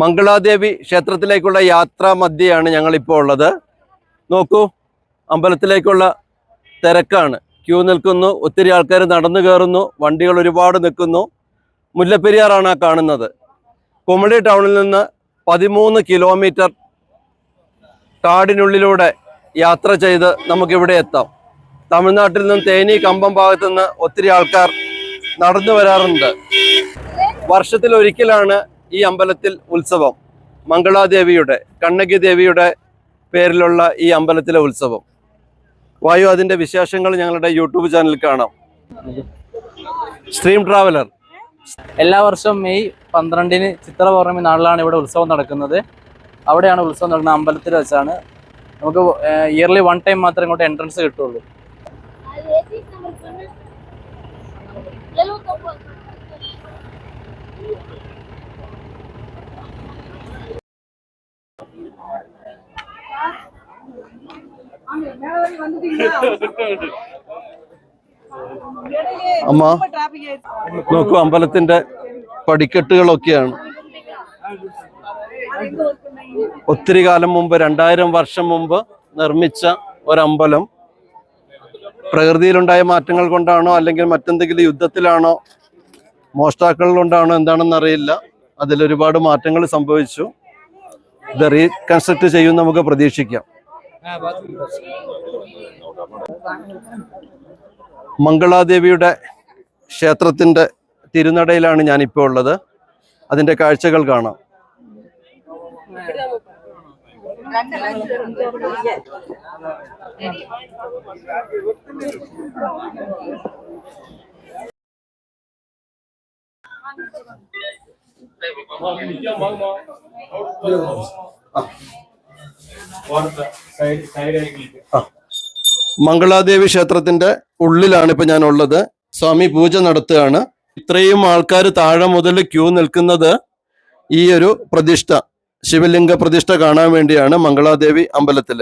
മംഗളാദേവി ക്ഷേത്രത്തിലേക്കുള്ള യാത്രാ മധ്യയാണ് ഞങ്ങളിപ്പോൾ ഉള്ളത്. നോക്കൂ അമ്പലത്തിലേക്കുള്ള തിരക്കാണ്. ക്യൂ നിൽക്കുന്നു ഒത്തിരി ആൾക്കാർ നടന്നു കയറുന്നു വണ്ടികൾ ഒരുപാട് നിൽക്കുന്നു. മുല്ലപ്പെരിയാറാണ് ആ കാണുന്നത്. കുമളി ടൗണിൽ നിന്ന് പതിമൂന്ന് കിലോമീറ്റർ കാടിനുള്ളിലൂടെ യാത്ര ചെയ്ത് നമുക്കിവിടെ എത്താം. തമിഴ്നാട്ടിൽ നിന്നും തേനി കമ്പം ഭാഗത്തു നിന്ന് ഒത്തിരി ആൾക്കാർ നടന്നു വരാറുണ്ട്. വർഷത്തിൽ ഒരിക്കലാണ് ഈ അമ്പലത്തിൽ ഉത്സവം മംഗളാദേവിയുടെ കണ്ണകി ദേവിയുടെ പേരിലുള്ള ഈ അമ്പലത്തിലെ ഉത്സവം. വായു അതിന്റെ വിശേഷങ്ങൾ ഞങ്ങളുടെ യൂട്യൂബ് ചാനൽ കാണാം. സ്ട്രീം ട്രാവലർ എല്ലാ വർഷവും മെയ് പന്ത്രണ്ടിന് ചിത്ര പൗർണമി നാളിലാണ് ഇവിടെ ഉത്സവം നടക്കുന്നത്. അവിടെയാണ് ഉത്സവം നടക്കുന്നത് അമ്പലത്തിൽ വെച്ചാണ്. നമുക്ക് ഇയർലി വൺ ടൈം മാത്രമേ ഇങ്ങോട്ട് എൻട്രൻസ് കിട്ടുള്ളൂ. അമ്മ നോക്കൂ അമ്പലത്തിന്റെ പടിക്കെട്ടുകളൊക്കെയാണ്. ഒത്തിരി കാലം മുമ്പ് രണ്ടായിരം വർഷം മുമ്പ് നിർമ്മിച്ച ഒരമ്പലം. പ്രകൃതിയിലുണ്ടായ മാറ്റങ്ങൾ കൊണ്ടാണോ അല്ലെങ്കിൽ മറ്റെന്തെങ്കിലും യുദ്ധത്തിലാണോ മോഷ്ടാക്കൾ കൊണ്ടാണോ എന്താണെന്ന് അറിയില്ല. അതിലൊരുപാട് മാറ്റങ്ങൾ സംഭവിച്ചു. ഇത് റീകൺസ്ട്രക്ട് ചെയ്യും നമുക്ക് പ്രതീക്ഷിക്കാം. മംഗളാദേവിയുടെ ക്ഷേത്രത്തിന്റെ തിരുനടയിലാണ് ഞാനിപ്പോൾ ഉള്ളത്. അതിന്റെ കാഴ്ചകൾ കാണാം. മംഗളാദേവി ക്ഷേത്രത്തിന്റെ ഉള്ളിലാണ് ഇപ്പൊ ഞാൻ ഉള്ളത് സ്വാമി പൂജ നടത്തുകയാണ്. ഇത്രയും ആൾക്കാർ താഴെ മുതൽ ക്യൂ നിൽക്കുന്നത് ഈ ഒരു പ്രതിഷ്ഠ ശിവലിംഗ പ്രതിഷ്ഠ കാണാൻ വേണ്ടിയാണ് മംഗളാദേവി അമ്പലത്തിൽ.